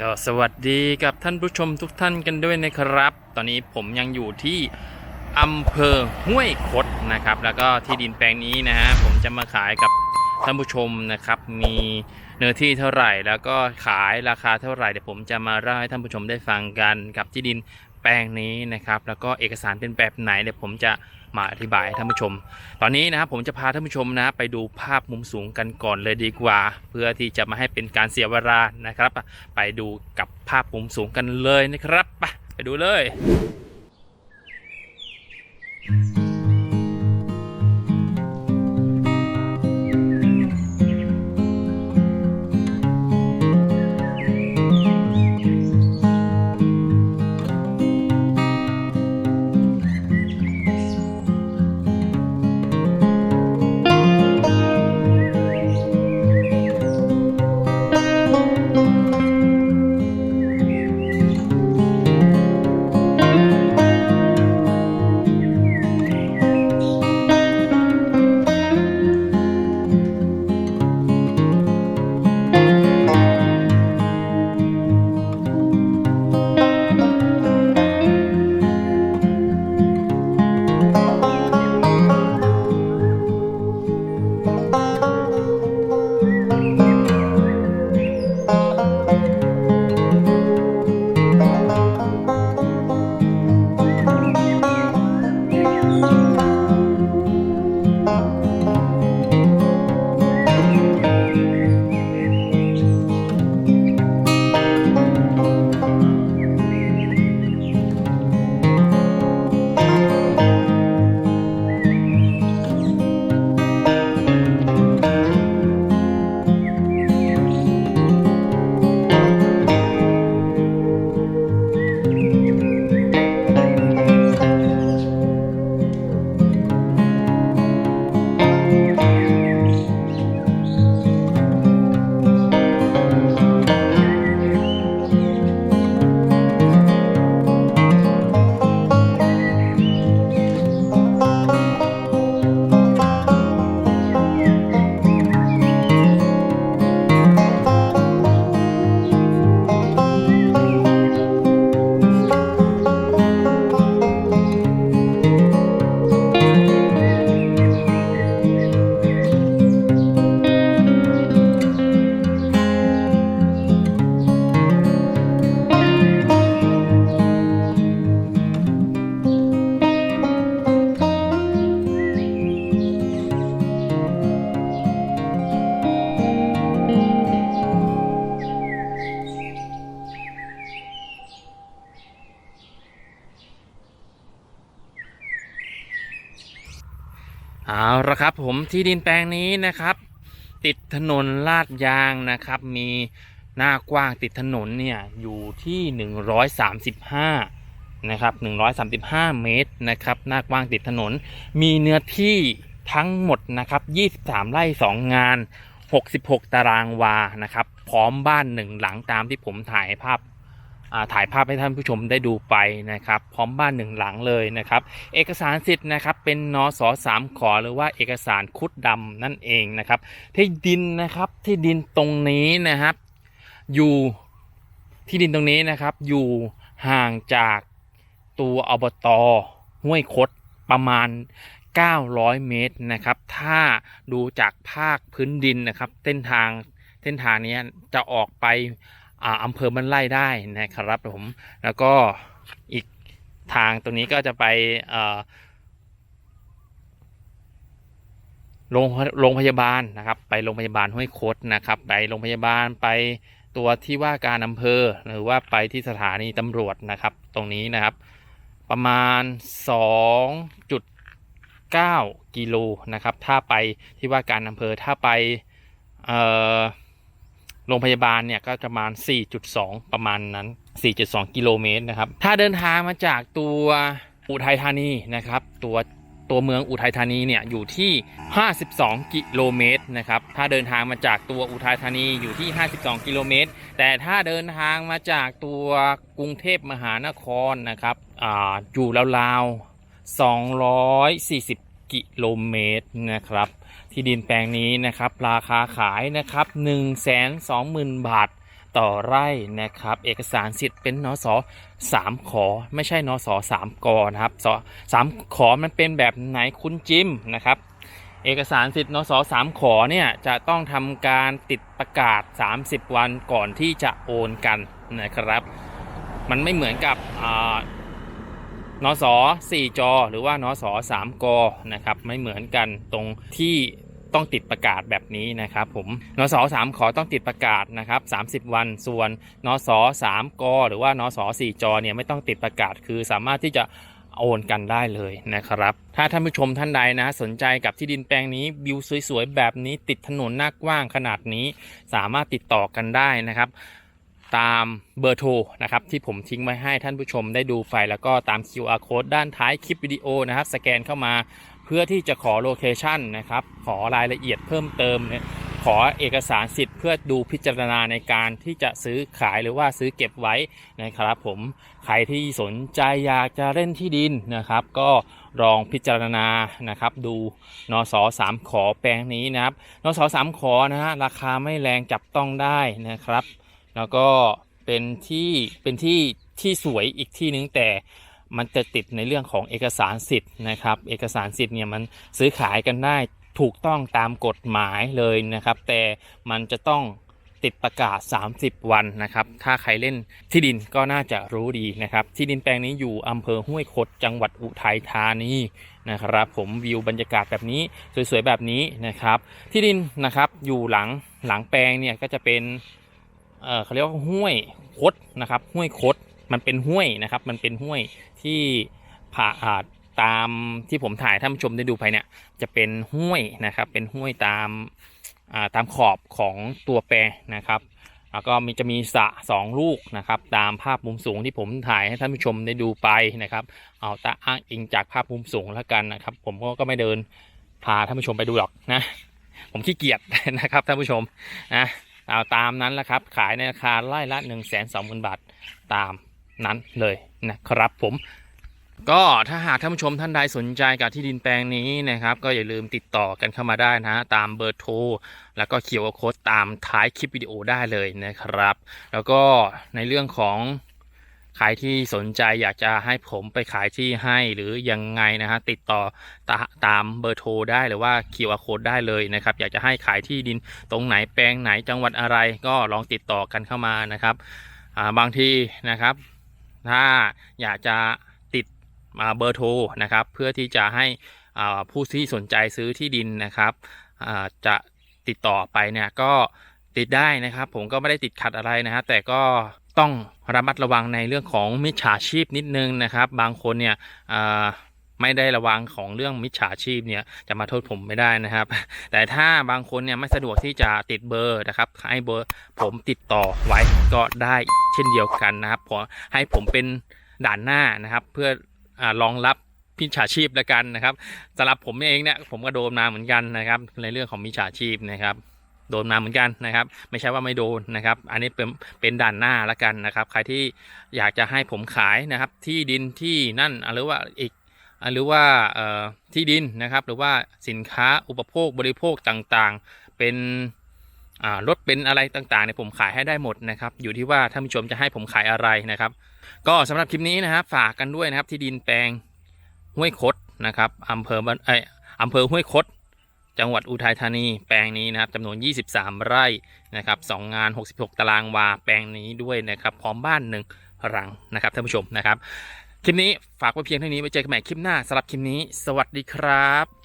ก็สวัสดีกับท่านผู้ชมทุกท่านกันด้วยนะครับ ตอนนี้ผมยังอยู่ที่อำเภอห้วยคดนะครับ แล้วก็ที่ดินแปลงนี้นะฮะผมจะมาขายกับท่านผู้ชมนะครับ มีเนื้อที่เท่าไหร่ แล้วก็ขายราคาเท่าไหร่เดี๋ยวผมจะมาเล่าให้ท่านผู้ชมได้ฟังกันกับที่ดิน แปลงนี้นะครับ แล้วก็เอกสารเป็นแบบไหนเดี๋ยวผมจะมาอธิบายให้ท่านผู้ชม ตอนนี้นะครับผมจะพาท่านผู้ชมนะไปดูภาพมุมสูงกันก่อนเลยดีกว่า เพื่อที่จะมาให้เป็นการเสียเวลานะครับ ไปดูกับภาพมุมสูงกันเลยนะครับ ไปดูเลยเอ ละครับผมที่ดินแปลงนี้นะครับ ติดถนนลาดยางนะครับ มีหน้ากว้างติดถนนเนี่ยอยู่ที่ 135นะครับ135 เมตรนะครับหน้ากว้างติดถนน มีเนื้อที่ทั้งหมดนะครับ23 ไร่ 2 งาน 66 ตารางวานะครับ พร้อมบ้านหนึ่งหลังตามที่ผมถ่ายภาพ ถ่ายภาพให้ท่านผู้ชมได้ดูไปนะครับ พร้อมบ้านหนึ่งหลังเลยนะครับ เอกสารสิทธิ์นะครับเป็นนสสามขอหรือว่าเอกสารคุดดำนั่นเองนะครับ ที่ดินนะครับที่ดินตรงนี้นะครับ อยู่ที่ดินตรงนี้นะครับ อยู่ห่างจากตัวอบตห้วยคดประมาณ 900 เมตรนะครับ ถ้าดูจากภาคพื้นดินนะครับ เส้นทางเส้นทางนี้จะออกไป อำเภอบ้านไร่ได้นะครับผม แล้วก็อีกทางตรงนี้ก็จะไปโรงโรงพยาบาลนะครับ ไปโรงพยาบาลห้วยคดนะครับ ไปโรงพยาบาลไปตัวที่ว่าการอำเภอหรือว่าไปที่สถานีตำรวจนะครับ ตรงนี้นะครับ ประมาณ 2.9 กิโลนะครับ ถ้าไปที่ว่าการอำเภอถ้าไปเอ่อ โรงพยาบาลเนี่ยก็ประมาณ 4.2 ประมาณนั้น 4.2 กิโลเมตรนะครับ ถ้าเดินทางมาจากตัวอุทัยธานีนะครับ ตัวตัวเมืองอุทัยธานีเนี่ยอยู่ที่ 52 กิโลเมตรนะครับ ถ้าเดินทางมาจากตัวอุทัยธานีอยู่ที่ 52 กิโลเมตร แต่ถ้าเดินทางมาจากตัวกรุงเทพมหานครนะครับอ่าอยู่ราวๆ 240 กิโลเมตรนะครับ ที่ดินแปลงนี้นะครับ ราคาขายนะครับ1 2 0 0 0 0 บาทต่อไร่นะครับ เอกสารสิทธิ์เป็นนสสามขอ ไม่ใช่นสสามกนะครับสสามขอมันเป็นแบบไหนคุณจิมนะครับ เอกสารสิทธิ์นสสามขอเนี่ยจะต้องทำการติดประกาศ 30 วันก่อนที่จะโอนกันนะครับ มันไม่เหมือนกับอ่านสสี่จอ หรือว่านสสามกนะครับ ไม่เหมือนกันตรงที่ ต้องติดประกาศแบบนี้นะครับผมนสสามขอต้องติดประกาศนะครับ 30 วัน ส่วนนสสามกหรือว่านสสี่จอเนี่ยไม่ต้องติดประกาศคือสามารถที่จะโอนกันได้เลยนะครับ ถ้าท่านผู้ชมท่านใดนะ สนใจกับที่ดินแปลงนี้วิวสวยๆ แบบนี้ติดถนนหน้ากว้างขนาดนี้ สามารถติดต่อกันได้นะครับ ตามเบอร์โทรนะครับที่ผมทิ้งไว้ให้ท่านผู้ชมได้ดูไปแล้วก็ตาม QR code ด้านท้ายคลิปวิดีโอนะครับ สแกนเข้ามา เพื่อที่จะขอโลเคชันนะครับ ขอรายละเอียดเพิ่มเติมเนี่ยขอเอกสารสิทธิ์เพื่อดูพิจารณาในการที่จะซื้อขายหรือว่าซื้อเก็บไว้นะครับผม ใครที่สนใจอยากจะเล่นที่ดินนะครับ ก็ลองพิจารณานะครับ ดูนสสามขอแปลงนี้นะครับนสสามขอนะฮะราคาไม่แรงจับต้องได้นะครับ แล้วก็เป็นที่เป็นที่ที่สวยอีกที่นึงแต่ มันจะติดในเรื่องของเอกสารสิทธิ์นะครับ เอกสารสิทธิ์เนี่ยมันซื้อขายกันได้ถูกต้องตามกฎหมายเลยนะครับ แต่มันจะต้องติดประกาศ 30 วันนะครับ ถ้าใครเล่นที่ดินก็น่าจะรู้ดีนะครับ ที่ดินแปลงนี้อยู่อำเภอห้วยคดจังหวัดอุทัยธานีนะครับ ผมวิวบรรยากาศแบบนี้สวยๆแบบนี้นะครับ ที่ดินนะครับอยู่หลังหลังแปลงเนี่ยก็จะเป็นเเขาเรียกว่าห้วยคดนะครับ ห้วยคด มันเป็นห้วยนะครับ มันเป็นห้วยที่ผ่าอาตามที่ผมถ่ายท่านผู้ชมได้ดูไปเนี่ยจะเป็นห้วยนะครับ เป็นห้วยตามาตามขอบของตัวแปรนะครับ แล้วก็มีจะมีสระสองลูกนะครับ ตามภาพมุมสูงที่ผมถ่ายให้ท่านผู้ชมได้ดูไปนะครับ เอาตาอ้างอิงจากภาพมุมสูงแล้วกันนะครับ ผมก็ไม่เดินพาท่านผู้ชมไปดูหรอกนะ ผมขี้เกียจนะครับท่านผู้ชมนะเอาตามนั้นแหละครับ ขายในราคาไร่ละ1นึ่งแสนสองหมื่นบาทตาม นั้นเลยนะครับผมก็ถ้าหากท่านผู้ชมท่านใดสนใจกับที่ดินแปลงนี้นะครับ ก็อย่าลืมติดต่อกันเข้ามาได้นะตามเบอร์โทรแล้วก็เคียวโค้ดตามท้ายคลิปวิดีโอได้เลยนะครับ แล้วก็ในเรื่องของใครที่สนใจอยากจะให้ผมไปขายที่ให้หรือยังไงนะฮะติดต่อตาตามเบอร์โทรได้หรือว่า QR code ได้เลยนะครับ อยากจะให้ขายที่ดินตรงไหนแปลงไหนจังหวัดอะไรก็ลองติดต่อกันเข้ามานะครับบางทีนะครับ ถ้าอยากจะติดมาเบอร์โทรนะครับ เพื่อที่จะให้ผู้ที่สนใจซื้อที่ดินนะครับจะติดต่อไปเนี่ยก็ติดได้นะครับ ผมก็ไม่ได้ติดขัดอะไรนะฮะแต่ก็ต้องระมัดระวังในเรื่องของมิจฉาชีพนิดนึงนะครับ บางคนเนี่ย ไม่ได้ระวังของเรื่องมิจฉาชีพเนี่ยจะมาโทษผมไม่ได้นะครับ แต่ถ้าบางคนเนี่ยไม่สะดวกที่จะติดเบอร์นะครับให้เบอร์ผมติดต่อไว้ก็ได้เช่นเดียวกันนะครับขอให้ผมเป็นด่านหน้านะครับ เพื่ออรองรับมิจฉาชีพแล้วกันนะครับสำหรับผมเองเนี่ยผมก็โดนมาเหมือนกันนะครับ ในเรื่องของมิจฉาชีพนะครับโดนมาเหมือนกันนะครับ ไม่ใช่ว่าไม่โดนนะครับ อันนี้เป็นเป็นด่านหน้าแล้วกันนะครับ ใครที่อยากจะให้ผมขายนะครับ ที่ดินที่นั่นหรือว่าอีก หรือว่าที่ดินนะครับ หรือว่าสินค้าอุปโภคบริโภคต่างๆ เป็นรถเป็นอะไรต่างๆเนี่ยผมขายให้ได้หมดนะครับ อยู่ที่ว่าท่านผู้ชมจะให้ผมขายอะไรนะครับ ก็สำหรับคลิปนี้นะครับฝากกันด้วยนะครับที่ดินแปลงห้วยคดนะครับอำเภอบ้านเออำเภอห้วยคด จังหวัดอุทัยธานี แปลงนี้นะครับจำนวน 23 ไร่นะครับสองงาน 66 ตารางวา แปลงนี้ด้วยนะครับ พร้อมบ้านหนึ่งหลังนะครับท่านผู้ชมนะครับ คลิปนี้ฝากไว้เพียงเท่านี้ไว้เจอกันใหม่คลิปหน้าสำหรับคลิปนี้ สวัสดีครับ